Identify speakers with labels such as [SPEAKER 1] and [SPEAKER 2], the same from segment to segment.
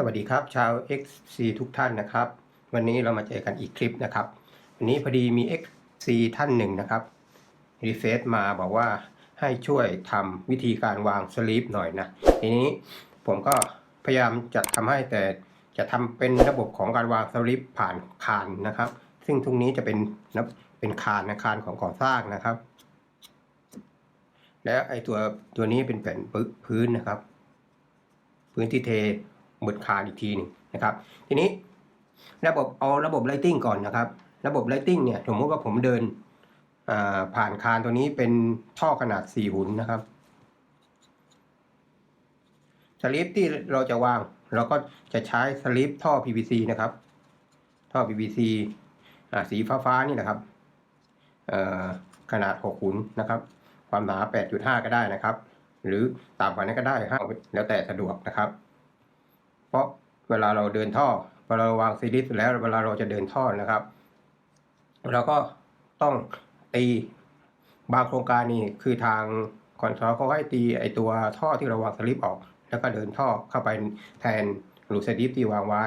[SPEAKER 1] สวัสดีครับ ชาว XC ทุกท่านนะครับ วันนี้เรามาเจอกันอีกคลิปนะครับ วันนี้พอดีมี XC ท่านหนึ่งนะครับรีเฟซมาบอกว่าให้ช่วยทำวิธีการวางสลีปหน่อยนะ ทีนี้ผมก็พยายามจะทำให้แต่จะทำเป็นระบบของการวางสลีปผ่านคานนะครับ ซึ่งทุกนี้จะเป็นนะเป็นคานนะคานของก่อสร้างนะครับ แล้วไอตัวตัวนี้เป็นแผ่นพื้นนะครับ พื้นที่เท บนคานอีกทีหนึงนะครับ ทีนี้ระบบเอาระบบไลติงก่อนนะครับ ระบบไลติงเนี่ยสมมติว่าผมเดินผ่านคานตัวนี้เป็นท่อขนาด4หุ่นนะครับสลิปที่เราจะวาง เราก็จะใช้สลิปท่อ PVC นะครับ ท่อ PVC อสีฟ้าๆนี่นะครับขนาด6หุ่นนะครับ ความหนา 8.5 ก็ได้นะครับ หรือต่ำกว่านั้นก็ได้ครับแล้วแต่สะดวกนะครับ เพราะเวลาเราเดินท่อเวลาเราวางซีรีส์แล้วเวลาเราจะเดินท่อนะครับ เราก็ต้องตีบางโครงการนี่คือทางคอนโทรลเขาให้ตีไอตัวท่อที่เราวางสลิปออก แล้วก็เดินท่อเข้าไปแทนรูสลิปที่วางไว้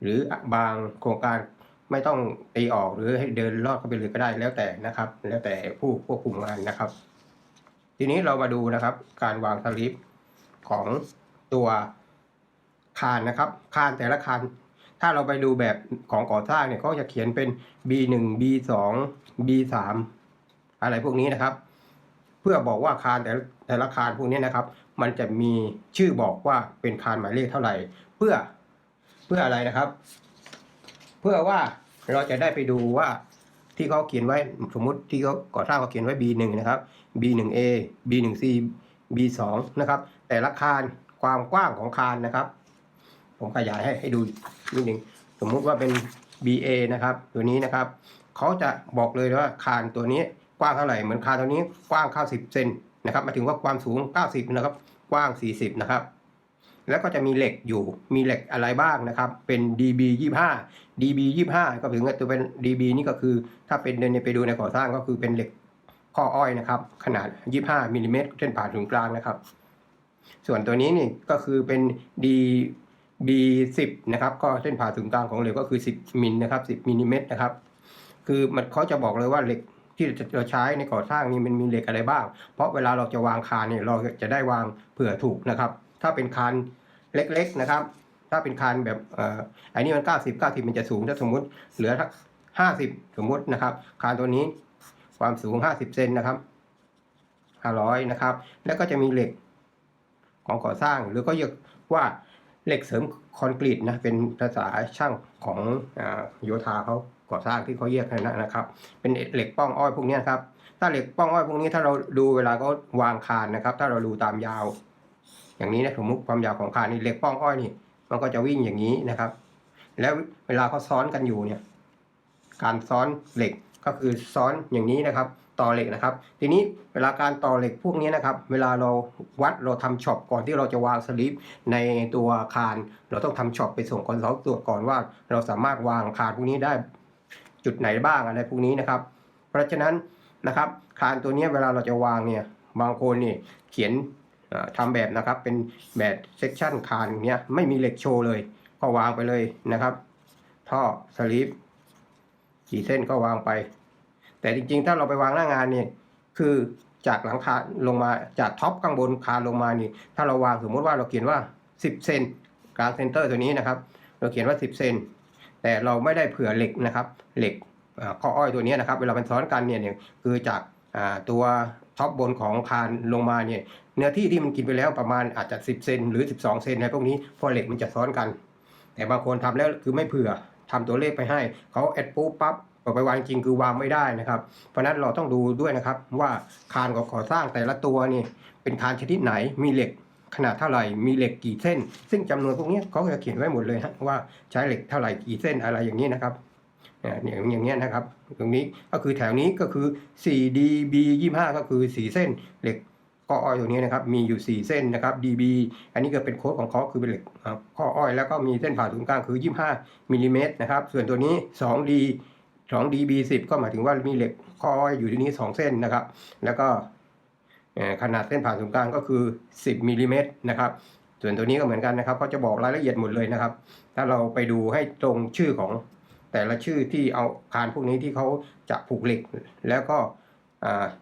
[SPEAKER 1] หรือบางโครงการไม่ต้องตีออกหรือให้เดินลอดเข้าไปเลยก็ได้แล้วแต่นะครับ แล้วแต่ผู้ควบคุมงานนะครับ ทีนี้เรามาดูนะครับ การวางสลิปของตัว คานนะครับ คานแต่ละคาน ถ้าเราไปดูแบบของก่อสร้างเนี่ยเขาจะเขียนเป็น B1 B2 B3 อะไรพวกนี้นะครับ เพื่อบอกว่าคานแต่ละแต่ละคานพวกนี้นะครับ มันจะมีชื่อบอกว่าเป็นคานหมายเลขเท่าไหร่ เพื่อเพื่ออะไรนะครับ เพื่อว่าเราจะได้ไปดูว่าที่เขาเขียนไว้สมมุติที่เขาก่อสร้างเขาเขียนไว้ B1 นะครับ B1A B1C B2 นะครับ แต่ละคานความกว้างของคานนะครับ ผมขยายให้ให้ดูนิดหนึ่งสมมุติว่าเป็น BA นะครับ ตัวนี้นะครับเขาจะบอกเลยว่าคานตัวนี้กว้างเท่าไหร่เหมือนคานตัวนี้กว้าง 90 เซนนะครับมาถึงว่าความสูง 90 นะครับ กว้าง 40 นะครับ แล้วก็จะมีเหล็กอยู่มีเหล็กอะไรบ้างนะครับ เป็น DB 25 DB 25 ก็ถึงตัวเป็น DB นี่ก็คือ ถ้าเป็นเดินไปดูในก่อสร้างก็คือเป็นเหล็กข้ออ้อยนะครับ ขนาด 25มิลลิเมตรเส้นผ่าศูนย์กลางนะครับ ส่วนตัวนี้นี่ก็คือเป็น D B10 นะครับก็เส้นผ่าศูนย์กลางของเหล็กก็คือ 10มิลนะครับ10มิลลิเมตรนะครับคือมันเขาจะบอกเลยว่าเหล็กที่เราใช้ในก่อสร้างนี่มันมีเหล็กอะไรบ้าง เพราะเวลาเราจะวางคานเนี่ยเราจะได้วางเผื่อถูกนะครับ ถ้าเป็นคานเล็กๆนะครับ ถ้าเป็นคานแบบเอ่ออันนี้มัน 90 90 มันจะสูงถ้าสมมุติเหลือสัก50 สมมุตินะครับ คานตัวนี้ความสูง 50 เซนนะครับ500นะครับ แล้วก็จะมีเหล็กของก่อสร้างหรือก็เรียกว่า เหล็กเสริมคอนกรีตนะเป็นภาษาช่างของโยธาเขาก่อสร้างที่เขาเรียกกันนะครับ เป็นเหล็กป้องอ้อยพวกนี้ครับ ถ้าเหล็กป้องอ้อยพวกนี้ถ้าเราดูเวลาเขาวางคานนะครับ ถ้าเราดูตามยาว อย่างนี้นะสมมติความยาวของคานนี่เหล็กป้องอ้อยนี่ มันก็จะวิ่งอย่างนี้นะครับ แล้วเวลาเขาซ้อนกันอยู่เนี่ย การซ้อนเหล็กก็คือซ้อนอย่างนี้นะครับ ต่อเหล็กนะครับ ทีนี้เวลาการต่อเหล็กพวกนี้นะครับ เวลาเราวัดเราทำช็อปก่อนที่เราจะวางสลิปในตัวคานเราต้องทำช็อปไปส่งคอนซัลท์ตรวจก่อนว่า เราสามารถวางคานพวกนี้ได้จุดไหนบ้างอะไรพวกนี้นะครับ เพราะฉะนั้นนะครับคานตัวนี้เวลาเราจะวางเนี่ยบางคนนี่เขียนเอ่อทำแบบนะครับเป็นแบบเซกชันคานเนี้ยไม่มีเหล็กโชว์เลย ก็วางไปเลยนะครับ ท่อสลิปกี่เส้นก็วางไป แต่จริงๆ ถ้าเราไปวางหน้างานเนี่ยคือจากหลังคาลงมาจากท็อปข้างบนคานลงมานี่ ถ้าเราวางสมมติว่าเราเขียนว่า 10 เซนกลางเซนเตอร์ตัวนี้นะครับ เราเขียนว่า 10 เซนแต่เราไม่ได้เผื่อเหล็กนะครับเหล็กข้ออ้อยตัวนี้นะครับเวลามันซ้อนกันเนี่ยคือจากตัวท็อปบนของคานลงมาเนี่ยเนื้อที่ที่มันกินไปแล้วประมาณอาจจะ 10 เซนหรือ 12 เซนอะไรพวกนี้เพราะเหล็กมันจะซ้อนกัน แต่บางคนทำแล้วคือไม่เผื่อทำตัวเลขไปให้เขาแอดปุ๊บปั๊บ อไปวางจริงคือวางไม่ได้นะครับ เพราะนั้นเราต้องดูด้วยนะครับว่าคานก่อสร้างแต่ละตัวนี่เป็นคานชนิดไหนมีเหล็กขนาดเท่าไหร่มีเหล็กกี่เส้น ซึ่งจำนวนพวกนี้เขาจะเขียนไว้หมดเลยฮะว่าใช้เหล็กเท่าไหร่กี่เส้นอะไรอย่างนี้นะครับเนี่ยอย่างอย่างเงี้ยนะครับ ตรงนี้ก็คือแถวนี้ก็คือ 4db 25 ก็คือ 4 เส้นเหล็กข้ออ้อยตรงนี้นะครับมีอยู่ 4 เส้นนะครับ db อันนี้ก็เป็นโค้ดของเขาคือเป็นเหล็กอ่าข้ออ้อยแล้วก็มีเส้นผ่าศูนย์กลางคือ 25มิลลิเมตรนะครับส่วนตัวนี้ 2d 2 db 10 ก็หมายถึงว่ามีเหล็กข้อยอยู่ที่นี้ 2 เส้นนะครับ แล้วก็ขนาดเส้นผ่านศูนย์กลางก็คือ 10มิลลิเมตรนะครับ ส่วนตัวนี้ก็เหมือนกันนะครับเขาจะบอกรายละเอียดหมดเลยนะครับ ถ้าเราไปดูให้ตรงชื่อของแต่ละชื่อที่เอาคานพวกนี้ที่เขาจะผูกเหล็ก แล้วก็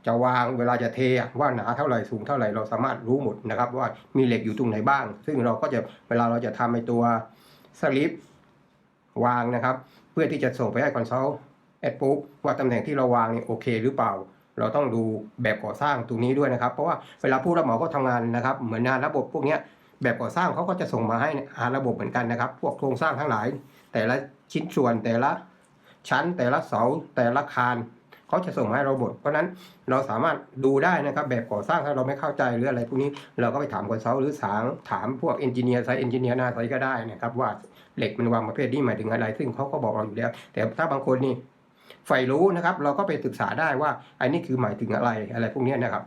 [SPEAKER 1] จะวางเวลาจะเทว่าหนาเท่าไหร่สูงเท่าไหร่เราสามารถรู้หมดนะครับ ว่ามีเหล็กอยู่ตรงไหนบ้าง ซึ่งเราก็จะเวลาเราจะทำในตัวสลิปวางนะครับ เพื่อที่จะส่งไปให้คอนซัลท์ อดปุ๊บว่าตำแหน่งที่เราวางนี่โอเคหรือเปล่า เราต้องดูแบบก่อสร้างตรงนี้ด้วยนะครับ เพราะว่าเวลาผู้รับเหมาก็ทำงานนะครับ เหมือนงานระบบพวกนี้แบบก่อสร้างเขาก็จะส่งมาให้หาระบบเหมือนกันนะครับ พวกโครงสร้างทั้งหลาย แต่ละชิ้นส่วนแต่ละชั้น แต่ละเสาแต่ละคานเขาจะส่งมาให้เราหมดเพราะนั้นเราสามารถดูได้นะครับแบบก่อสร้างถ้าเราไม่เข้าใจหรืออะไรพวกนี้เราก็ไปถามคอนซัลท์หรือสางถามพวกเอนจิเนียร์ไซเอนจิเนียร์หน้าไซก็ได้นะครับว่าเหล็กมันวางประเภทนี้หมายถึงอะไร ซึ่งเขาก็บอกเราอยู่แล้ว แต่ถ้าบางคนนี่ ใฝ่รู้นะครับ เราก็ไปศึกษาได้ว่าอันนี้คือหมายถึงอะไรอะไรพวกนี้นะครับ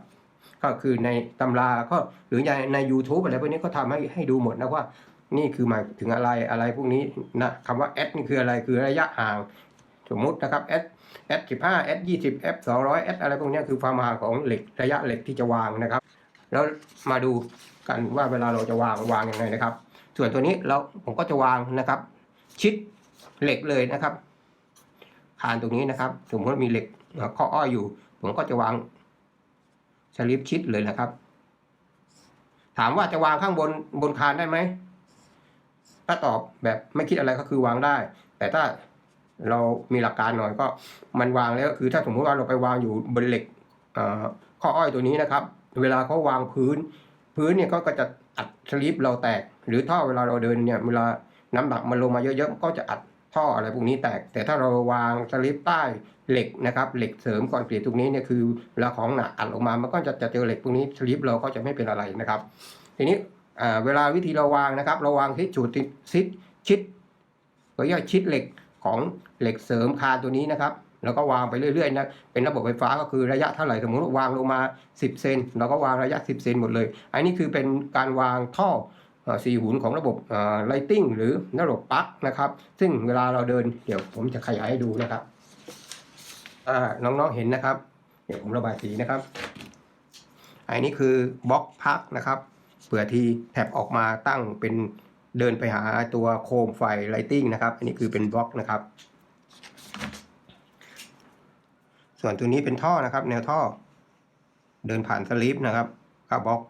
[SPEAKER 1] ก็คือในตำราก็หรือในใน YouTube อะไรพวกนี้ก็ทำให้ให้ดูหมดนะว่า นี่คือหมายถึงอะไรอะไรพวกนี้นะคำว่า s นี่คืออะไรคือระยะห่าง สมมุตินะครับ s s 15 s 20 f 200 s อะไรพวกนี้คือความห่างของเหล็กระยะเหล็กที่จะวางนะครับ แล้วมาดูกันว่าเวลาเราจะวางวางยังไงนะครับ ส่วนตัวนี้เราผมก็จะวางนะครับ ชิดเหล็กเลยนะครับ คานตรงนี้นะครับ สมมติว่ามีเหล็กข้ออ้อยอยู่ ผมก็จะวางสลิปชิดเลยนะครับ ถามว่าจะวางข้างบนบนคานได้ไหมถ้าตอบแบบไม่คิดอะไรก็คือวางได้ แต่ถ้าเรามีหลักการหน่อยก็มันวางแล้วคือถ้าสมมติว่าเราไปวางอยู่บนเหล็กข้ออ้อยตัวนี้นะครับ เวลาเขาวางพื้น พื้นเนี่ยก็ก็จะอัดสลิปเราแตก หรือท่อเวลาเราเดินเนี่ยเวลาน้ำหนักมันลงมาเยอะๆก็จะอัด ท่ออะไรพวกนี้แตก แต่ถ้าเราวางสลิปใต้เหล็กนะครับเหล็กเสริมคอนกรีตตรงนี้เนี่ยคือเวลาของหนักอัดลงมามันก็จะจะเจอเหล็กพวกนี้สลิปเราก็จะไม่เป็นอะไรนะครับทีนี้เวลาวิธีเราวางนะครับเราวางที่จุดติดซิดชิดก็ย่อชิดเหล็กของเหล็กเสริมคานตัวนี้นะครับแล้วก็วางไปเรื่อยๆนะเป็นระบบไฟฟ้าก็คือระยะเท่าไหร่สมมติวาวางลงมา 10 เซนเราก็วางระยะ 10 เซนหมดเลย อันนี้คือเป็นการวางท่อ สี่หุนของระบบไลติงหรือระบบปลั๊กนะครับ ซึ่งเวลาเราเดินเดี๋ยวผมจะขยายให้ดูนะครับน้องๆเห็นนะครับ เดี๋ยวผมระบายสีนะครับ อันนี้คือบล็อกพักนะครับเผื่อที่แท็บออกมาตั้งเป็นเดินไปหาตัวโคมไฟไลติงนะครับ อันนี้คือเป็นบล็อกนะครับ ส่วนตัวนี้เป็นท่อนะครับ แนวท่อ เดินผ่านสลิปนะครับกับบล็อก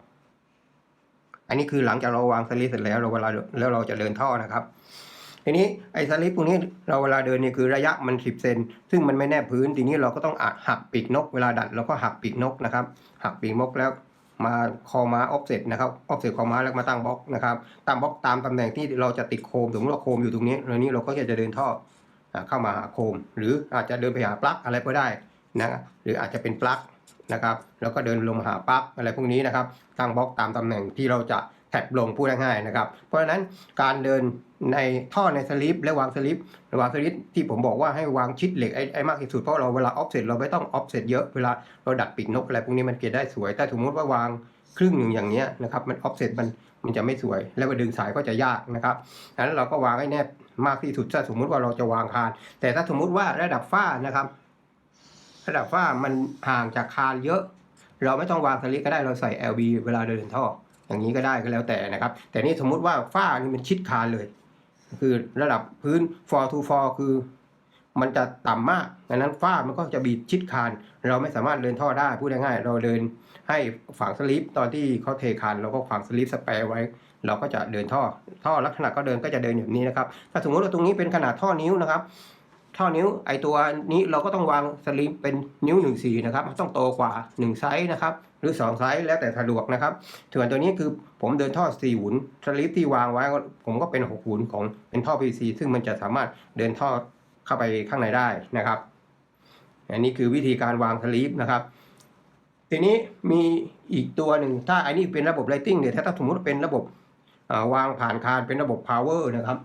[SPEAKER 1] อันนี้คือหลังจากเราวางสลิปเสร็จแล้วเราเวลาแล้วเราจะเดินท่อนะครับ ทีนี้ไอ้สลิปพวกนี้เราเวลาเดินเนี่ยคือระยะมันสิบเซนซึ่งมันไม่แนบพื้นทีนี้เราก็ต้องอัดหักปีกนก เวลาดัดเราก็หักปีกนกนะครับ หักปีกนกแล้วมาคอมาออฟเซตนะครับออฟเซตคอมาแล้วมาตั้งบล็อกนะครับตั้งบล็อกตามตำแหน่งที่เราจะติดโคมสมมติว่าโคมอยู่ตรงนี้แล้วนี้เราก็จะเดินท่อเข้ามาหาโคม หรืออาจจะเดินไปหาปลั๊กอะไรก็ได้นะหรืออาจจะเป็นปลั๊ก นะครับ แล้วก็เดินลงมาหาปลั๊กอะไรพวกนี้นะครับตั้งบล็อกตามตำแหน่งที่เราจะแท็บลงพูดง่ายๆนะครับ เพราะฉะนั้นการเดินในท่อในสลิปและวางสลิปวางสลิปที่ผมบอกว่าให้วางชิดเหล็กไอ้ไอ้มากที่สุดเพราะเราเวลาออฟเซตเราไม่ต้องออฟเซตเยอะเวลาเราดัดปีกนกอะไรพวกนี้มันเก็บได้สวย แต่สมมติว่าวางครึ่งหนึ่งอย่างเงี้ยนะครับมันออฟเซตมันมันจะไม่สวย แล้วมาดึงสายก็จะยากนะครับดังนั้นเราก็วางให้แนบมากที่สุดถ้าสมมุติว่าเราจะวางคาน แต่ถ้าสมมุติว่าระดับฝ้านะครับ ระดับฝ้ามันห่างจากคานเยอะ เราไม่ต้องวางสลิปก็ได้เราใส่ LB เวลาเดินท่อ อย่างนี้ก็ได้ก็แล้วแต่นะครับ แต่นี่สมมุติว่าฝ้านี่มันชิดคานเลย คือระดับพื้น for to for คือมันจะต่ำมากดังนั้นฝ้ามันก็จะบีบชิดคาน เราไม่สามารถเดินท่อได้ พูดง่ายๆ เราเดินให้ฝังสลิปตอนที่เขาเทคานเราก็ฝังสลิปสเปรย์ไว้ เราก็จะเดินท่อ ท่อลักษณะก็เดินก็จะเดินแบบนี้นะครับ ถ้าสมมติว่าตรงนี้เป็นขนาดท่อนิ้วนะครับ ท่อนิ้วไอตัวนี้เราก็ต้องวางสลิปเป็นนิ้วหนึ่งสี่นะครับมันต้องโตกว่าหนึ่งไซส์นะครับ หรือสองไซส์แล้วแต่สะดวกนะครับส่วนตัวนี้คือผมเดินท่อสี่หุนสลิปที่วางไว้ผมก็เป็นหกหุนของเป็นท่อ PVC ซึ่งมันจะสามารถเดินท่อเข้าไปข้างในได้นะครับ อันนี้คือวิธีการวางสลิปนะครับ ทีนี้มีอีกตัวหนึ่งถ้าอันนี้เป็นระบบไลติงเนี่ยถ้าสมมติว่าเป็นระบบวางผ่านคานเป็นระบบ power นะครับ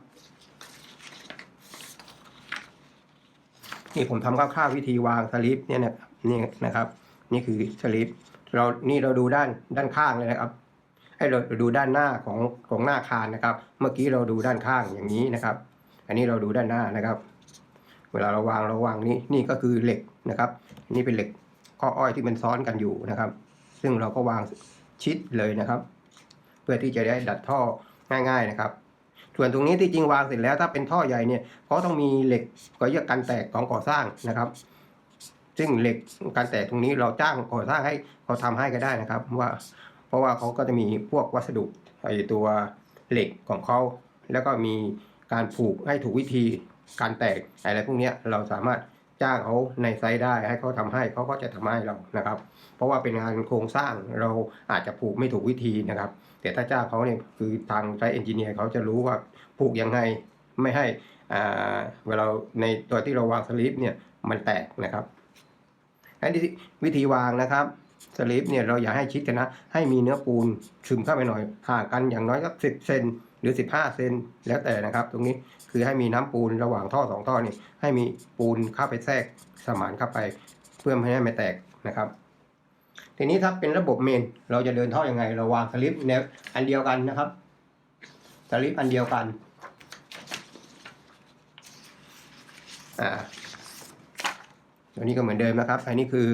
[SPEAKER 1] นี่ผมทำคร่าวๆวิธีวางสลิปเนี่ยนะครับนี่นะครับ นี่คือสลิปเรานี่เราดูด้านด้านข้างเลยนะครับให้เราดูด้านหน้าของของหน้าคานนะครับ เมื่อกี้เราดูด้านข้างอย่างนี้นะครับ อันนี้เราดูด้านหน้านะครับ เวลาเราวางเราวางนี่นี่ก็คือเหล็กนะครับ นี่เป็นเหล็กข้ออ้อยที่มันซ้อนกันอยู่นะครับ ซึ่งเราก็วางชิดเลยนะครับ เพื่อที่จะได้ดัดท่อง่าย ๆนะครับ ส่วนตรงนี้ที่จริงวางเสร็จแล้วถ้าเป็นท่อใหญ่เนี่ยเขาต้องมีเหล็กก็เยอะกันแตกของก่อสร้างนะครับ ซึ่งเหล็กการแตกตรงนี้เราจ้างก่อสร้างให้เขาทำให้ก็ได้นะครับ ว่า เพราะว่าเขาก็จะมีพวกวัสดุไอตัวเหล็กของเขาแล้วก็มีการผูกให้ถูกวิธีการแตกอะไรพวกนี้เราสามารถ จ้างเขาในไซต์ได้ให้เขาทำให้เขาก็จะทำให้เรานะครับ เพราะว่าเป็นงานโครงสร้างเราอาจจะผูกไม่ถูกวิธีนะครับ แต่ถ้าจ้างเขาเนี่ยคือทางไซต์เอนจิเนียร์เขาจะรู้ว่าผูกยังไงไม่ให้เวลาในตัวที่เราวางสลิปเนี่ยมันแตกนะครับอันนี้วิธีวางนะครับสลิปเนี่ยเราอย่าให้ชิดกันนะ ให้มีเนื้อปูนซึมเข้าไปหน่อยห่างกันอย่างน้อยสักสิบเซนหรือสิบห้าเซนแล้วแต่นะครับ ตรงนี้ คือให้มีน้ำปูนระหว่างท่อสองท่อนี่ให้มีปูนเข้าไปแทรกสมานเข้าไป เพื่อไม่ให้มันแตกนะครับ ทีนี้ถ้าเป็นระบบเมนเราจะเดินท่อยังไง เราวางสลิปแนวอันเดียวกันนะครับสลิปอันเดียวกันอ่าตัวนี้ก็เหมือนเดิมนะครับอันนี้คือ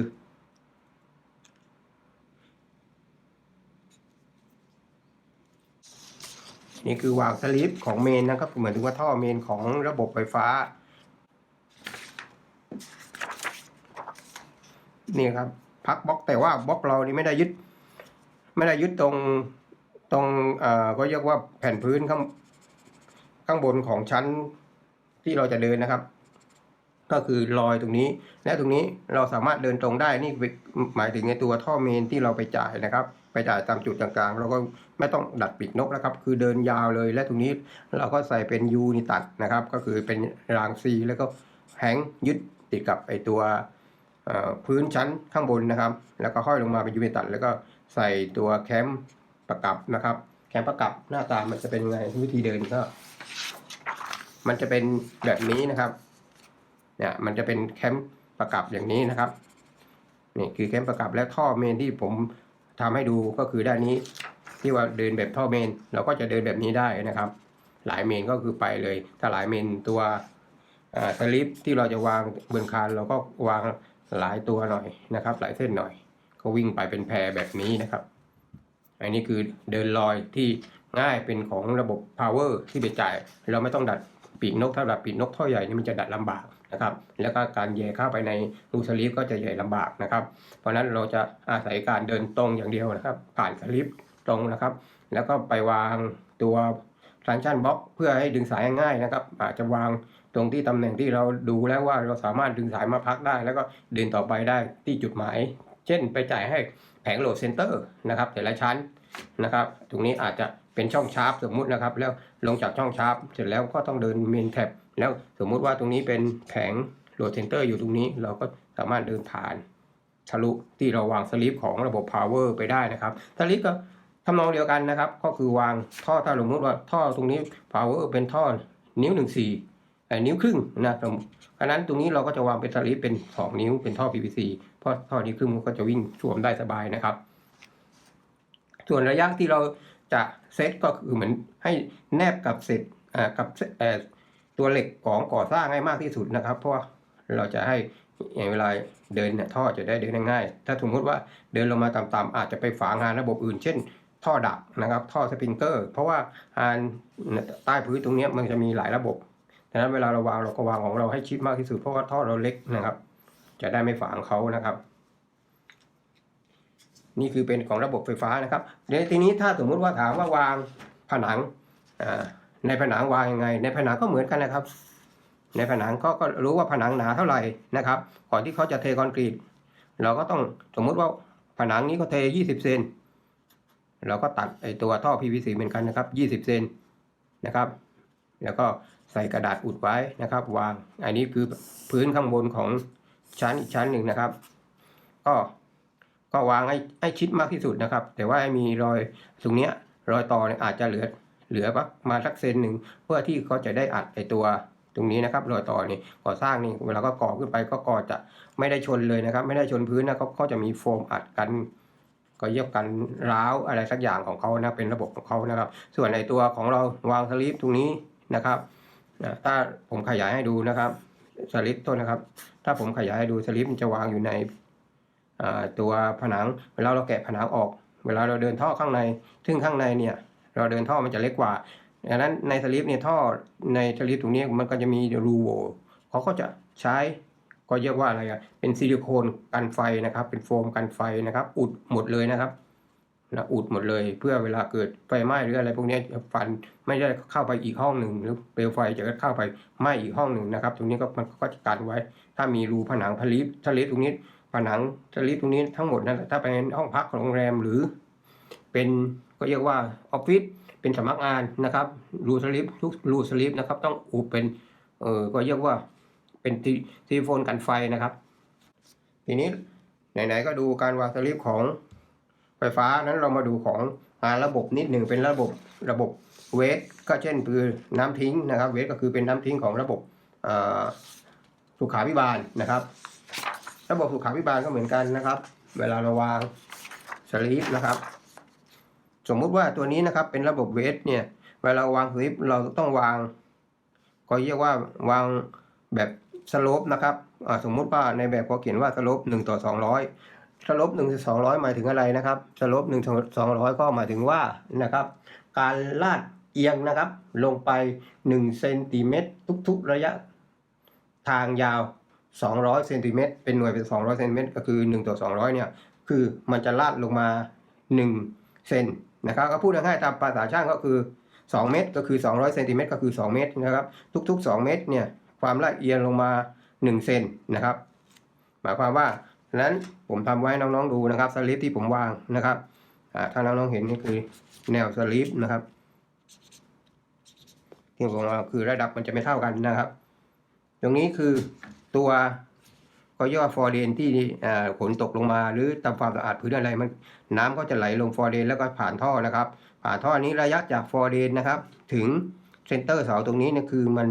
[SPEAKER 1] นี่คือวาล์วสลิปของเมนนะครับ เหมือนถึงว่าท่อเมนของระบบไฟฟ้า นี่ครับ พักบล็อกแต่ว่าบล็อกเรานี่ไม่ได้ยึด ไม่ได้ยึดตรงตรงเอ่อก็เรียกว่าแผ่นพื้นข้างข้างบนของชั้นที่เราจะเดินนะครับ ก็คือรอยตรงนี้ และตรงนี้เราสามารถเดินตรงได้นี่หมายถึงในตัวท่อเมนที่เราไปจ่ายนะครับ ไปจ่ายตามจุดต่างๆ เราก็ไม่ต้องดัดปีกนกนะครับ คือเดินยาวเลยและตรงนี้เราก็ใส่เป็นยูนิตัดนะครับ ก็คือเป็นรางซีแล้วก็แฮงยึดติดกับไอตัวพื้นชั้นข้างบนนะครับ แล้วก็ห้อยลงมาเป็นยูเนตัดแล้วก็ใส่ตัวแคมประกับนะครับ แคมประกับหน้าตามันจะเป็นไงวิธีเดินก็ มันจะเป็นแบบนี้นะครับ เนี่ยมันจะเป็นแคมป์ประกับอย่างนี้นะครับนี่คือแคมป์ประกับและท่อเมนที่ผมทำให้ดูก็คือด้านนี้ที่ว่าเดินแบบท่อเมน เราก็จะเดินแบบนี้ได้นะครับ หลายเมนก็คือไปเลย ถ้าหลายเมนตัวสลิปที่เราจะวางบนคานเราก็วางหลายตัวหน่อยนะครับ หลายเส้นหน่อย ก็วิ่งไปเป็นแพรแบบนี้นะครับอันนี้คือเดินลอยที่ง่ายเป็นของระบบ power ที่ไปจ่าย เราไม่ต้องดัดปีกนกถ้าดัดปีกนกท่อใหญ่นี่มันจะดัดลำบาก นะครับ แล้วก็การแย่เข้าไปในรูสลิปก็จะใหญ่ลำบากนะครับ เพราะฉะนั้นเราจะอาศัยการเดินตรงอย่างเดียวนะครับ ผ่านสลิปตรงนะครับ แล้วก็ไปวางตัวฟังก์ชันบล็อกเพื่อให้ดึงสายง่ายๆนะครับ อาจจะวางตรงที่ตำแหน่งที่เราดูแล้วว่าเราสามารถดึงสายมาพักได้ แล้วก็เดินต่อไปได้ที่จุดหมาย เช่นไปจ่ายให้แผงโหลดเซนเตอร์นะครับ แต่ละชั้นนะครับ ตรงนี้อาจจะเป็นช่องชาร์ปสมมุตินะครับ แล้วลงจากช่องชาร์ปเสร็จแล้วก็ต้องเดินเมนแท็บ แล้วสมมุติว่าตรงนี้เป็นแผงโหลดเซนเตอร์อยู่ตรงนี้ เราก็สามารถเดินผ่านทะลุที่เราวางสลิปของระบบ power ไปได้นะครับสลิปก็ทำนองเดียวกันนะครับ ก็คือวางท่อถ้าสมมติว่าท่อตรงนี้ power เป็นท่อนิ้วหนึ่งสี่นิ้วครึ่งนะสมเพราะนั้นตรงนี้เราก็จะวางเป็นสลิปเป็นสองนิ้วเป็นท่อ PVC เพราะท่อนิ้วครึ่งมันก็จะวิ่งสวมได้สบายนะครับ ส่วนระยะที่เราจะเซตก็คือเหมือนให้แนบกับเสร็จกับเอ่อ ตัวเหล็กของก่อสร้างให้มากที่สุดนะครับ เพราะเราจะให้เวลาเดินเนี่ยท่อจะได้เดินง่าย ถ้าสมมติว่าเดินลงมาต่ำๆอาจจะไปฝางานระบบอื่น เช่น ท่อดักนะครับ ท่อสปริงเกอร์ เพราะว่าอานใต้พื้นตรงนี้มันจะมีหลายระบบดังนั้นเวลาเราวางเราก็วางของเราให้ชิดมากที่สุดเพราะว่าท่อเราเล็กนะครับ จะได้ไม่ฝางเขานะครับ นี่คือเป็นของระบบไฟฟ้านะครับเดี๋ยวทีนี้ถ้าสมมุติว่าถามว่าวางผนังอ่า ในผนังวางยังไง ในผนังก็เหมือนกันนะครับ ในผนังก็ก็รู้ว่าผนังหนาเท่าไหร่นะครับ ก่อนที่เขาจะเทคอนกรีต เราก็ต้องสมมุติว่าผนังนี้ก็เท 20 เซนเราก็ตัดไอตัวท่อ PVC เหมือนกันนะครับ 20 เซนนะครับ แล้วก็ใส่กระดาษอุดไว้นะครับ วาง อันนี้คือพื้นข้างบนของชั้นอีกชั้นหนึ่งนะครับ ก็ก็วางให้ให้ชิดมากที่สุดนะครับ แต่ว่ามีรอยตรงเนี้ยรอยต่อเนี่ยอาจจะเหลือ เหลือมาสักเซนหนึ่งเพื่อที่เขาจะได้อัดไอตัวตรงนี้นะครับรอยต่อนี่ก่อสร้างนี่เวลาก็ก่อขึ้นไปก็ก่อจะไม่ได้ชนเลยนะครับ ไม่ได้ชนพื้นนะเขาเขาจะมีโฟมอัดกัน ก็เยียบกันร้าวอะไรสักอย่างของเขานะเป็นระบบของเขานะครับ ส่วนในตัวของเราวางสลิปตรงนี้นะครับถ้าผมขยายให้ดูนะครับสลิปต้นนะครับ ถ้าผมขยายให้ดูสลิปมันจะวางอยู่ในตัวผนัง เวลาเราแกะผนังออก เวลาเราเดินท่อข้างใน ซึ่งข้างในเนี่ย เราเดินท่อมันจะเล็กกว่าดังนั้นในสลิปเนี่ยท่อในสลิปตรงนี้มันก็จะมีรูโวเขาก็จะใช้ก็เรียกว่าอะไรอะเป็นซิลิโคนกันไฟนะครับ เป็นโฟมกันไฟนะครับ อุดหมดเลยนะครับนะอุดหมดเลย เพื่อเวลาเกิดไฟไหม้หรืออะไรพวกนี้ฟันไม่ได้เข้าไปอีกห้องหนึ่งหรือเปลวไฟจะเข้าไปไหม้อีกห้องหนึ่งนะครับ ตรงนี้ก็มันก็จะกันไว้ ถ้ามีรูผนังผลิตสลิปตรงนี้ผนังสลิปตรงนี้ทั้งหมดนั่นแหละถ้าเป็นห้องพักของโรงแรมหรือ เป็น ก็เรียกว่าออฟฟิศเป็นสำนักงานนะครับรูสลิปทุกรูสลิปนะครับต้องอุบเป็นเออก็เรียกว่าเป็นซิซิลิโฟนกันไฟนะครับทีนี้ไหนๆก็ดูการวางสลิปของไฟฟ้านั้นเรามาดูของอ่าระบบนิดหนึ่งเป็นระบบระบบเวทก็เช่นคือน้ำทิ้งนะครับ เวทก็คือเป็นน้ำทิ้งของระบบสุขาพิบาลนะครับ ระบบสุขาพิบาลก็เหมือนกันนะครับ เวลาเราวางสลิปนะครับ สมมุติว่าตัวนี้นะครับเป็นระบบเวทเนี่ยเวลาวางสลิปเราต้องวาง ก็เรียกว่าวางแบบสโลปนะครับสมมุติว่าในแบบเขาเขียนว่าสโลปหนึ่งต่อสองร้อยสโลปหนึ่งต่อสองร้อยหมายถึงอะไรนะครับสโลปหนึ่งต่อสองร้อยก็หมายถึงว่านะครับ การลาดเอียงนะครับ ลงไปหนึ่งเซนติเมตรทุกๆระยะทางยาว 200เซนติเมตรเป็นหน่วยเป็น 200เซนติเมตรก็คือ 1 ต่อ 200 เนี่ย คือมันจะลาดลงมา 1 เซน นะครับก็พูดง่ายๆตามภาษาช่างก็คือ 2 เมตรก็คือ 200เซนติเมตรก็คือ 2 เมตรนะครับทุก ๆ 2 เมตรเนี่ยความลาเอียงลงมา 1 เซนนะครับ หมายความว่าฉะนั้นผมทำไว้ให้น้องๆดูนะครับสลิปที่ผมวางนะครับอ่าถ้าน้องๆเห็นนี่คือแนวสลิปนะครับที่ผมวางคือระดับมันจะไม่เท่ากันนะครับ ตรงนี้คือตัว ก็ย่อฟอร์เรนที่อ่าฝนตกลงมา หรือทำความสะอาดพื้นอะไรมันน้ำก็จะไหลลงฟอร์เรนแล้วก็ผ่านท่อนะครับ ผ่านท่อนี้ระยะจากฟอร์เรนนะครับ ถึงเซนเตอร์เสาตรงนี้เนี่ยคือมัน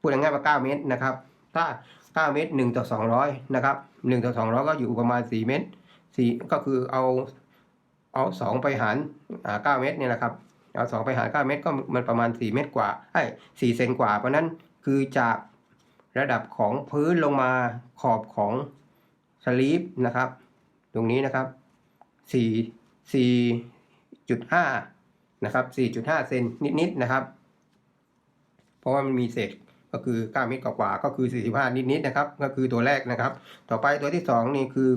[SPEAKER 1] พูดง่ายๆว่า9เมตรนะครับ ถ้า9เมตร1ต่อ200นะครับ1ต่อ200 ก็อยู่ประมาณ 4 เมตร4ก็คือเอาเอา 2 ไปหารอ่า9เมตรเนี่ยนะครับเอา2ไปหาร9เมตรก็มันประมาณ 4 เมตรกว่าไอ้4เซนกว่าเพราะนั้นคือจาก ระดับของพื้นลงมาขอบของสลีปนะครับ ตรงนี้นะครับ4 4.5นะครับ4.5เซนนิดๆนะครับ เพราะว่ามันมีเศษก็คือ9เมตรกว่าก็คือ 45 นิดๆนะครับ ก็คือตัวแรกนะครับ ต่อไปตัวที่ 2 นี่คือ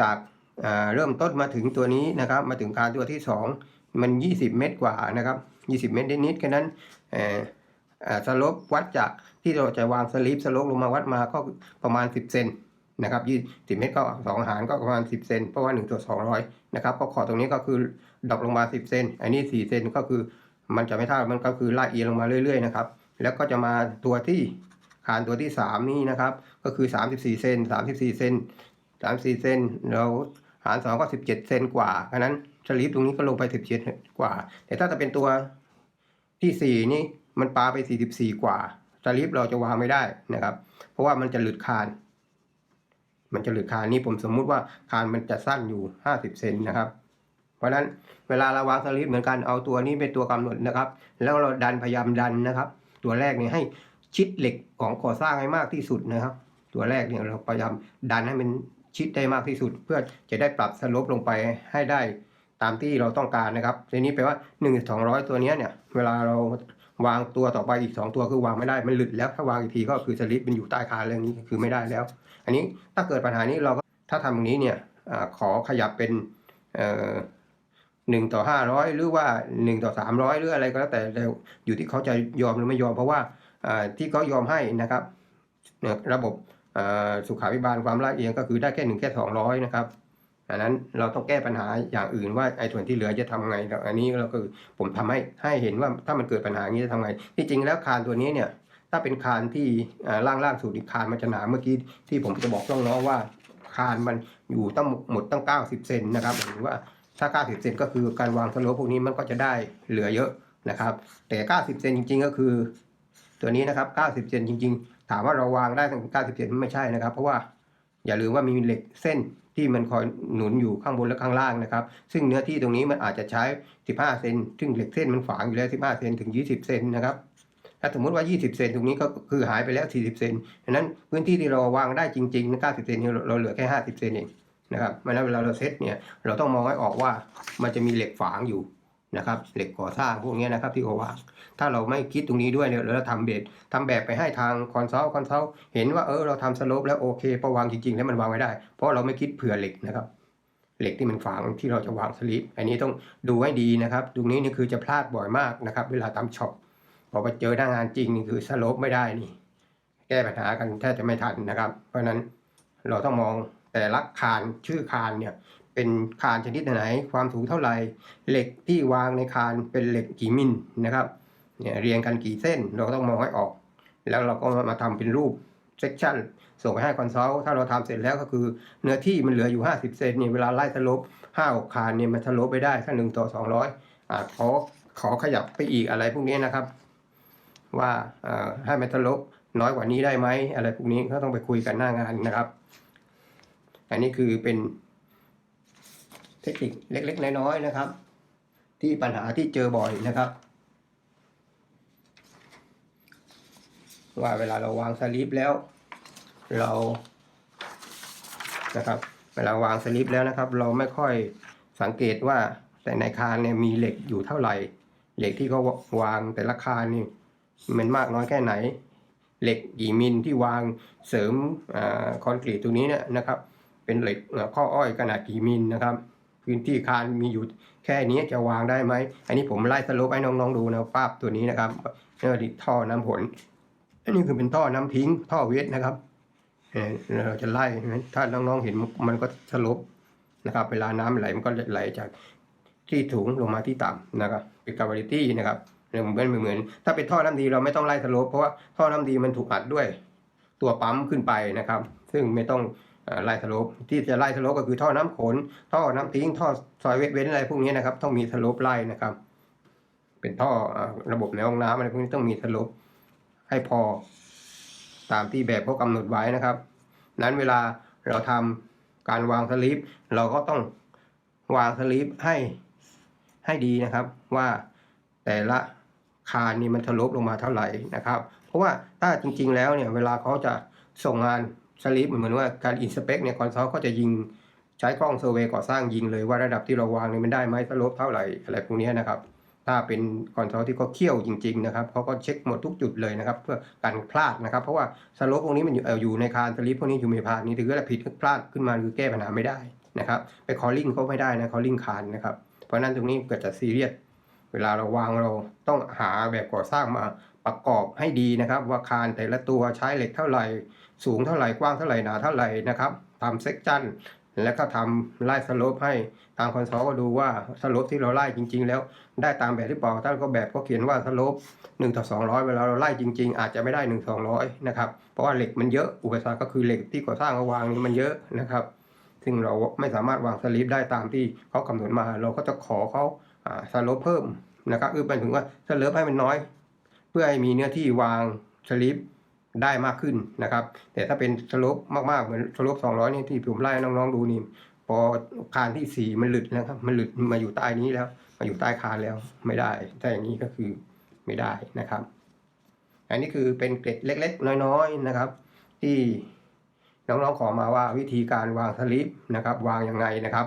[SPEAKER 1] จากอ่าเริ่มต้นมาถึงตัวนี้นะครับ มาถึงการตัวที่ 2 มัน 20 เมตรกว่านะครับ 20 เมตรนิดๆแค่นั้นเอ สลบวัดจากที่เราจะวางสลิปสลบลงมาวัดมาก็ประมาณ 10 เซนนะครับ20เมตรก็2หารก็ประมาณ 10 เซนเพราะว่า1ตัว200นะครับก็ขอตรงนี้ก็คือดรอปลงมา 10 เซนอันนี้4เซนก็คือมันจะไม่เท่ามันก็คือไลาดเอียงลงมาเรื่อยๆนะครับแล้วก็จะมาตัวที่คานตัวที่ 3 นี่นะครับก็คือ 34 เซน34 เซน34 เซนเราหาร 2 ก็ 17 เซนกว่าเพราะฉะนั้นสลิปตรงนี้ก็ลงไป 17 กว่า แต่ถ้าจะเป็นตัวที่ 4 นี่ มันปาไป 44 กว่าสลิปเราจะวางไม่ได้นะครับ เพราะว่ามันจะหลุดคาน มันจะหลุดคานนี่ผมสมมุติว่าคานมันจะสั้นอยู่ 50 เซนนะครับ เพราะฉะนั้นเวลาเราวางสลิปเหมือนกันเอาตัวนี้เป็นตัวกำหนดนะครับ แล้วเราดันพยายามดันนะครับ ตัวแรกเนี่ยให้ชิดเหล็กของก่อสร้างให้มากที่สุดนะครับ ตัวแรกเนี่ยเราพยายามดันให้มันชิดได้มากที่สุด เพื่อจะได้ปรับสลบลงไปให้ได้ตามที่เราต้องการนะครับทีนี้แปลว่า1นึ่งสองร้อยตัวเนี้เนี่ย เวลาเรา วางตัวต่อไปอีก 2 ตัวคือวางไม่ได้มันหลุดแล้วถ้าวางอีกทีก็คือสลิปมันอยู่ใต้คานเรื่องนี้คือไม่ได้แล้ว อันนี้ถ้าเกิดปัญหานี้เราก็ถ้าทำอย่างนี้เนี่ยอขอขยับเป็นหนึ่งต่อห้าร้อยหรือว่าหนึ่งต่อสามร้อยหรืออะไรก็แล้วแต่แล้วอยู่ที่เขาจะยอมหรือไม่ยอมเพราะว่าที่เขายอมให้นะครับระบบสุขาภิบาลความลาดเอียงก็คือได้แค่หนึ่งแค่สองร้อยนะครับ อันนั้นเราต้องแก้ปัญหาอย่างอื่นว่าไอ้ส่วนที่เหลือจะทำไงอันนี้เราก็ผมทำให้ให้เห็นว่าถ้ามันเกิดปัญหาอย่างนี้จะทำไง ที่จริงแล้วคานตัวนี้เนี่ยถ้าเป็นคานที่อ่าล่างล่างสุดคานมันจะหนาเมื่อกี้ที่ผมจะบอกน้องๆว่าคานมันอยู่ตั้งหมดตั้ง 90 เซนนะครับหรือว่าถ้า 90 เซนก็คือการวางสโลปพวกนี้มันก็จะได้เหลือเยอะนะครับ แต่ 90 เซนจริง ๆ ก็คือ ตัวนี้นะครับ 90 เซนจริง ๆ ถามว่าเราวางได้ถึง90 เซนไม่ใช่นะครับ เพราะว่าอย่าลืมว่ามีเหล็กเส้น ที่มันคอยหนุนอยู่ข้างบนและข้างล่างนะครับ ซึ่งเนื้อที่ตรงนี้มันอาจจะใช้ 15 เซนซึ่งเหล็กเส้นมันฝังอยู่แล้ว 15 เซนถึง 20 เซนนะครับถ้าสมมติว่า 20 เซนตรงนี้ก็คือหายไปแล้ว 40 เซนดังนั้นพื้นที่ที่เราวางได้จริงๆ90 เซนเนี่ยเราเหลือแค่ 50 เซนเองนะครับเพราะฉะนั้นเวลาเราเซตเนี่ยเราต้องมองให้ออกว่ามันจะมีเหล็กฝางอยู่ นะครับเหล็กก่อสร้างพวกนี้นะครับที่เขาวางถ้าเราไม่คิดตรงนี้ด้วยเนี่ยเราทำแบบทำแบบไปให้ทางคอนซัลท์คอนซัลท์เห็นว่าเออเราทำสโลปแล้วโอเคพอวางจริงๆ แล้วมันวางไม่ได้ เพราะเราไม่คิดเผื่อเหล็กนะครับเหล็กที่มันฝังที่เราจะวางสลิปอันนี้ต้องดูให้ดีนะครับ ตรงนี้นี่คือจะพลาดบ่อยมากนะครับ เวลาทำช็อปพอไปเจอหน้างานจริงนี่คือสโลปไม่ได้นี่ แก้ปัญหากันแทบจะไม่ทันนะครับ เพราะฉะนั้นเราต้องมองแต่ละคานชื่อคานเนี่ย เป็นคานชนิดไหน ความสูงเท่าไหร่ เหล็กที่วางในคานเป็นเหล็กกี่มิลนะครับเนี่ยเรียงกันกี่เส้นเราต้องมองให้ออก แล้วเราก็มาทำเป็นรูปเซกชันส่งไปให้คอนซัลท์ถ้าเราทำเสร็จแล้วก็คือ เนื้อที่มันเหลืออยู่ 50 เซนเนี่ยเวลาไล่สลปห้าหกคานเนี่ยมันสลปไปได้ถ้าหนึ่งต่อสองร้อยอ่าขอขอขยับไปอีกอะไรพวกนี้นะครับ ว่าให้มันสลปน้อยกว่านี้ได้ไหมอะไรพวกนี้ก็ต้องไปคุยกันหน้างานนะครับ อันนี้คือเป็น เทคนิคเล็ก ๆ น้อยๆนะครับ ที่ปัญหาที่เจอบ่อยนะครับ ว่าเวลาเราวางสลิปแล้ว เรานะครับ เวลาวางสลิปแล้วนะครับ เราไม่ค่อยสังเกตว่าแต่ในคานเนี่ยมีเหล็กอยู่เท่าไหร่ เหล็กที่เขาวางแต่ละคานนี่มันมากน้อยแค่ไหน เหล็กกี่มิลที่วางเสริมอคอนกรีตตรงนี้เนี่ยนะครับ เป็นเหล็กข้ออ้อยขนาดกี่มิลนะครับ พื้นที่คานมีอยู่แค่นี้จะวางได้ไหม อันนี้ผมไล่สโลปให้น้องๆดูนะภาพตัวนี้นะครับนี่ท่อน้ำผล อันนี้คือเป็นท่อน้ำทิ้ง ท่อเวทนะครับเราจะไล่ถ้าน้องๆเห็นมันก็สลบนะครับ เวลาน้ำไหลมันก็ไหลจากที่สูงลงมาที่ต่ำนะครับเป็นกา v า i ตี้นะครับเนี่ยเหมือนเหมือน ถ้าเป็นท่อน้ำดีเราไม่ต้องไล่สลปเพราะว่าท่อน้ำดีมันถูกอัดด้วย ตัวปั๊มขึ้นไปนะครับ ซึ่งไม่ต้อง ไล่สโลปที่จะไล่สโลปก็คือท่อน้ำขน ท่อน้ำทิ้ง ท่อซอยเวทเว้นอะไรพวกนี้นะครับ ต้องมีสโลปไล่นะครับ เป็นท่อระบบในห้องน้ำอะไรพวกนี้ต้องมีสโลปให้พอ ตามที่แบบเขากำหนดไว้นะครับ นั้นเวลาเราทำการวางสลิปเราก็ต้องวางสลิปให้ให้ดีนะครับ ว่าแต่ละคานนี่มันทะลบลงมาเท่าไหร่นะครับ เพราะว่าถ้าจริงๆแล้วเนี่ยเวลาเขาจะส่งงาน สลิปเหมือนว่าการอินสเปกเนี่ยคอนซัลท์เขาจะยิงใช้กล้องเซอร์เวย์ก่อสร้างยิงเลยว่าระดับที่เราวางเนี่ยมันได้ไหมสลบเท่าไหร่อะไรพวกนี้นะครับ ถ้าเป็นคอนโซลที่เขาเคี่ยวจริงๆนะครับเขาก็เช็คหมดทุกจุดเลยนะครับ เพื่อการพลาดนะครับ เพราะว่าสโลปพวกนี้มันอยู่ในคานสลิปพวกนี้อยู่ในพานนี้ถือว่าผิดพลาดขึ้นมาคือแก้ปัญหาไม่ได้นะครับไปคอลลิ่งก็ไม่ได้นะคอลลิ่งคานนะครับเพราะนั้นตรงนี้เกิดจะซีเรียสเวลาเราวางเราต้องหาแบบก่อสร้างมาประกอบให้ดีนะครับ ว่าคานแต่ละตัวใช้เหล็กเท่าไหร่ สูงเท่าไหร่กว้างเท่าไหร่หนาเท่าไหร่นะครับทำเซ็กชันแล้วก็ทำไล่สโลปให้ทางคอนโซลก็ดูว่าสโลปที่เราไล่จริง ๆ แล้วได้ตามแบบที่บอกท่านก็แบบก็เขียนว่าสโลป1ต่อ200 เวลาเราไล่จริง ๆ อาจจะไม่ได้ 1 200 นะครับ เพราะว่าเหล็กมันเยอะอุปสรรคก็คือเหล็กที่ก่อสร้างเอาวางนี่มันเยอะนะครับ ซึ่งเราไม่สามารถวางสลิปได้ตามที่เขากำหนดมา เราก็จะขอเขาอ่าสโลปเพิ่มนะครับคือหมายถึงว่าสโลปให้มันน้อย เพื่อให้มีเนื้อที่วางสลิป ได้มากขึ้นนะครับ แต่ถ้าเป็นสลปมากๆเหมือนสลป200นี่ที่ผมไล่น้องๆดูนี่พอคานที่สี่มันหลุดนะครับ มันหลุดมาอยู่ใต้นี้แล้ว มาอยู่ใต้คานแล้วไม่ได้ถ้าอย่างนี้ก็คือไม่ได้นะครับ อันนี้คือเป็นเกร็ดเล็ก ๆ น้อยๆนะครับ ที่น้องๆขอมาว่าวิธีการวางสลิปนะครับ วางยังไงนะครับ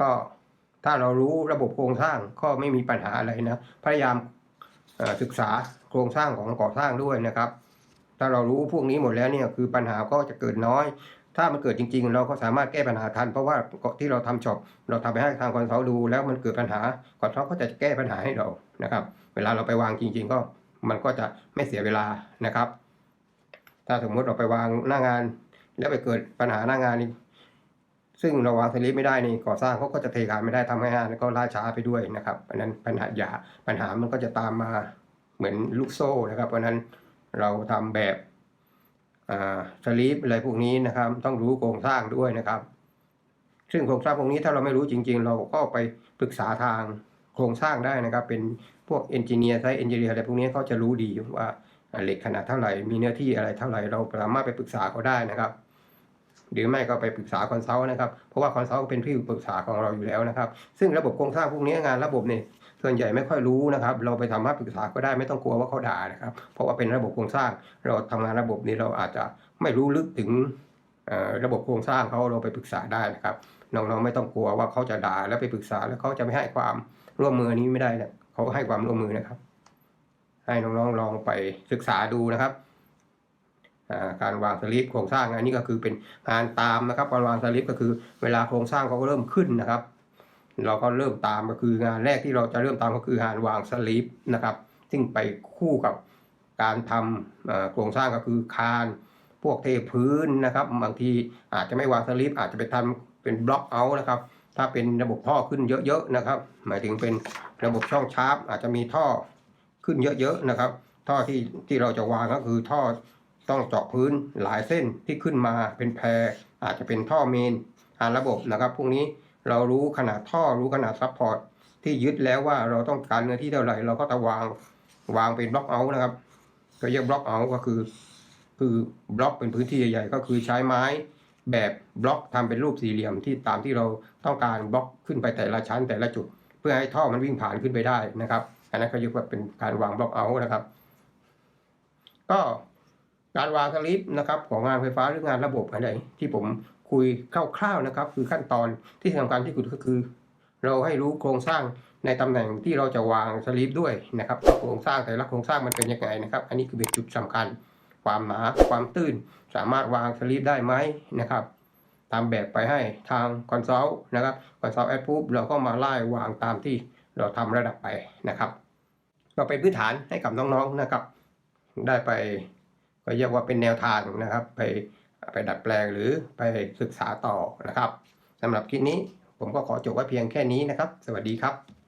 [SPEAKER 1] ก็ถ้าเรารู้ระบบโครงสร้างก็ไม่มีปัญหาอะไรนะพยายามศึกษาโครงสร้างของก่อสร้างด้วยนะครับ ถ้าเรารู้พวกนี้หมดแล้วเนี่ยคือปัญหาก็จะเกิดน้อย ถ้ามันเกิดจริง ๆ เราก็สามารถแก้ปัญหาทัน เพราะว่าที่เราทำช็อปเราทำไปให้ทางคอนซัลท์ดู แล้วมันเกิดปัญหาคอนซัลท์ก็จะแก้ปัญหาให้เรานะครับ เวลาเราไปวางจริง ๆ ก็มันก็จะไม่เสียเวลานะครับ ถ้าสมมติเราไปวางหน้างาน แล้วไปเกิดปัญหาหน้างานนี้ซึ่งเราวางสลิปไม่ได้นี่ก่อสร้างเขาก็จะเทงานไม่ได้ทำให้งานก็ล่าช้าไปด้วยนะครับอันนั้นปัญหาอย่าปัญหามันก็จะตามมาเหมือนลูกโซ่นะครับเพราะนั้น เราทำแบบสลิปอะไรพวกนี้นะครับ ต้องรู้โครงสร้างด้วยนะครับ ซึ่งโครงสร้างพวกนี้ถ้าเราไม่รู้จริง ๆ เราก็ไปปรึกษาทางโครงสร้างได้นะครับ เป็นพวกเอนจิเนียร์ไซเอนจิเนียร์อะไรพวกนี้เขาจะรู้ดีว่าเหล็กขนาดเท่าไหร่ มีเนื้อที่อะไรเท่าไหร่ เราสามารถไปปรึกษาเขาได้นะครับ หรือไม่ก็ไปปรึกษาคอนซัลท์นะครับ เพราะว่าคอนซัลท์เป็นที่ปรึกษาของเราอยู่แล้วนะครับ ซึ่งระบบโครงสร้างพวกนี้งานระบบเนี่ย ส่วนใหญ่ไม่ค่อยรู้นะครับ เราไปสามารถปรึกษาก็ได้ไม่ต้องกลัวว่าเขาด่านะครับ เพราะว่าเป็นระบบโครงสร้าง เราทำงานระบบนี้เราอาจจะไม่รู้ลึกถึงระบบโครงสร้างเขาเราไปปรึกษาได้นะครับน้องๆไม่ต้องกลัวว่าเขาจะด่าแล้วไปปรึกษาแล้วเขาจะไม่ให้ความร่วมมือนี้ไม่ได้นะเขาให้ความร่วมมือนะครับ ให้น้องๆลองไปศึกษาดูนะครับการวางสลิปโครงสร้างอันนี้ก็คือเป็นงานตามนะครับการวางสลิปก็คือเวลาโครงสร้างเขาก็เริ่มขึ้นนะครับ เราก็เริ่มตามก็คืองานแรกที่เราจะเริ่มตามก็คืองานวางสลิปนะครับ ซึ่งไปคู่กับการทำโครงสร้างก็คือคานพวกเทพื้นนะครับ บางทีอาจจะไม่วางสลิปอาจจะไปทำเป็นบล็อกเอาท์นะครับ ถ้าเป็นระบบท่อขึ้นเยอะๆนะครับ หมายถึงเป็นระบบช่องชาร์ปอาจจะมีท่อขึ้นเยอะๆนะครับ ท่อที่ที่เราจะวางก็คือท่อต้องเจาะพื้นหลายเส้นที่ขึ้นมาเป็นแพรอาจจะเป็นท่อเมนอ่านระบบนะครับ พวกนี้ เรารู้ขนาดท่อรู้ขนาดซัพพอร์ตที่ยึดแล้วว่าเราต้องการเนื้อที่เท่าไหร่เราก็จะวางวางเป็นบล็อกเอาท์นะครับก็เรียกบล็อกเอาท์ก็คือ คือบล็อกเป็นพื้นที่ใหญ่ๆก็คือใช้ไม้แบบบล็อกทำเป็นรูปสี่เหลี่ยมที่ตามที่เราต้องการบล็อกขึ้นไปแต่ละชั้นแต่ละจุด เพื่อให้ท่อมันวิ่งผ่านขึ้นไปได้นะครับอันนั้นก็เรียกว่าเป็นการวางบล็อกเอาท์นะครับ ก็การวางสลิปนะครับของงานไฟฟ้าหรืองานระบบอะไรที่ผม คุยคร่าวๆนะครับ คือขั้นตอนที่สำคัญที่สุดก็คือ เราให้รู้โครงสร้างในตำแหน่งที่เราจะวางสลิปด้วยนะครับโครงสร้างแต่ละโครงสร้างมันเป็นยังไงนะครับ อันนี้คือเป็นจุดสำคัญ ความหนาความตื้น สามารถวางสลิปได้ไหมนะครับ ตามแบบไปให้ทางคอนซัลท์นะครับคอนซัลท์แอดปุ๊บเราก็มาไล่วางตามที่เราทำระดับไปนะครับก็เป็นพื้นฐานให้กับน้องๆนะครับ ได้ไปก็เรียกว่าเป็นแนวทางนะครับ ไป ไปดัดแปลงหรือไปศึกษาต่อนะครับสำหรับคลิปนี้ผมก็ขอจบไว้เพียงแค่นี้นะครับ สวัสดีครับ